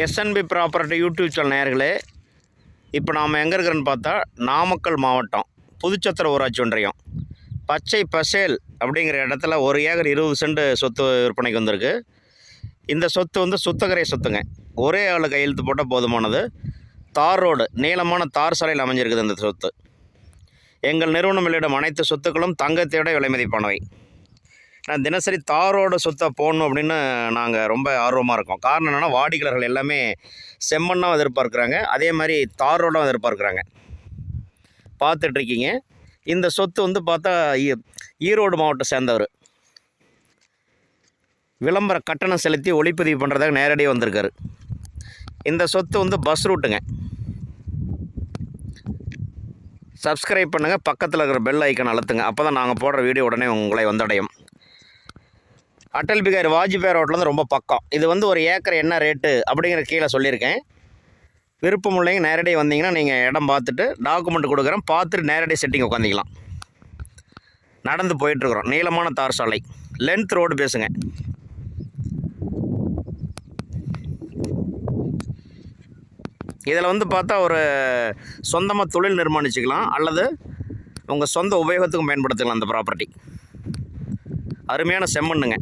SNP property YouTube channel நேர்களே இப்போ நாம் எங்கே இருக்கிறோன்னு பார்த்தா நாமக்கல் மாவட்டம் புதுச்சத்திர ஊராட்சி ஒன்றியம். பச்சை பசேல் அப்படிங்கிற இடத்துல ஒரு ஏக்கர் இருபது சென்ட் சொத்து விற்பனைக்கு வந்திருக்கு. இந்த சொத்து வந்து சுத்தகரை சொத்துங்க. ஒரே ஆள் கையெழுத்து போட்டால் போதுமானது. தார் ரோடு நீளமான தார் சாலையில் அமைஞ்சிருக்குது இந்த சொத்து. எங்கள் நிறுவனம் வெளியிடும் அனைத்து சொத்துக்களும் தங்கத்தையோட விலை மதிப்பானவை. நான் தினசரி தாரோட சொத்தை போடணும் அப்படின்னு நாங்கள் ரொம்ப ஆர்வமாக இருக்கோம். காரணம் என்னென்னா வாடிக்கையாளர்கள் எல்லாமே செம்மண்ணாக எதிர்பார்க்குறாங்க. அதே மாதிரி தாரோடும் எதிர்பார்க்குறாங்க. பார்த்துட்ருக்கீங்க. இந்த சொத்து வந்து பார்த்தா ஈ- ஈரோடு மாவட்டம் சேர்ந்தவர். விளம்பர கட்டணம் செலுத்தி ஒளிப்பதிவு பண்ணுறதாக நேரடியாக வந்திருக்காரு. இந்த சொத்து வந்து பஸ் ரூட்டுங்க. சப்ஸ்கிரைப் பண்ணுங்கள் பக்கத்தில் இருக்கிற பெல் ஐக்கன் அழுத்துங்க. அப்போ தான் நாங்கள் போடுற வீடியோ உடனே உங்களை வந்தடையும். அட்டல் பிகாரி ரோட்டில் ரோட்லேருந்து ரொம்ப பக்கம். இது வந்து ஒரு ஏக்கர் என்ன ரேட்டு அப்படிங்கிற கீழே சொல்லியிருக்கேன். விருப்பம் உள்ளவங்க நேரடியாக வந்தீங்கன்னா நீங்கள் இடம் பார்த்துட்டு டாக்குமெண்ட் கொடுக்குறேன். பார்த்துட்டு நேரடி செட்டிங் உட்காந்திக்கலாம் நடந்து போயிட்டுருக்குறோம். நீளமான தார் சாலை. லென்த் ரோடு பேசுங்க. இதில் வந்து பார்த்தா ஒரு சொந்தமாக தொழில் நிர்மாணிச்சுக்கலாம். அல்லது உங்கள் சொந்த உபயோகத்துக்கும் பயன்படுத்திக்கலாம் அந்த ப்ராப்பர்ட்டி அருமையான செம்மண்ணுங்க.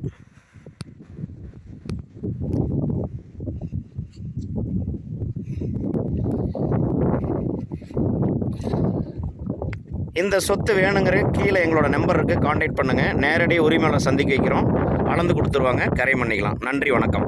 இந்த சொத்து வேணுங்கிற கீழே எங்களோட நம்பர் காண்டாக்ட் பண்ணுங்கள் நேரடியாக உரிமையாளர் சந்திக்க வைக்கிறோம். அளந்து கொடுத்துருவாங்க. கரை பண்ணிக்கலாம் நன்றி வணக்கம்.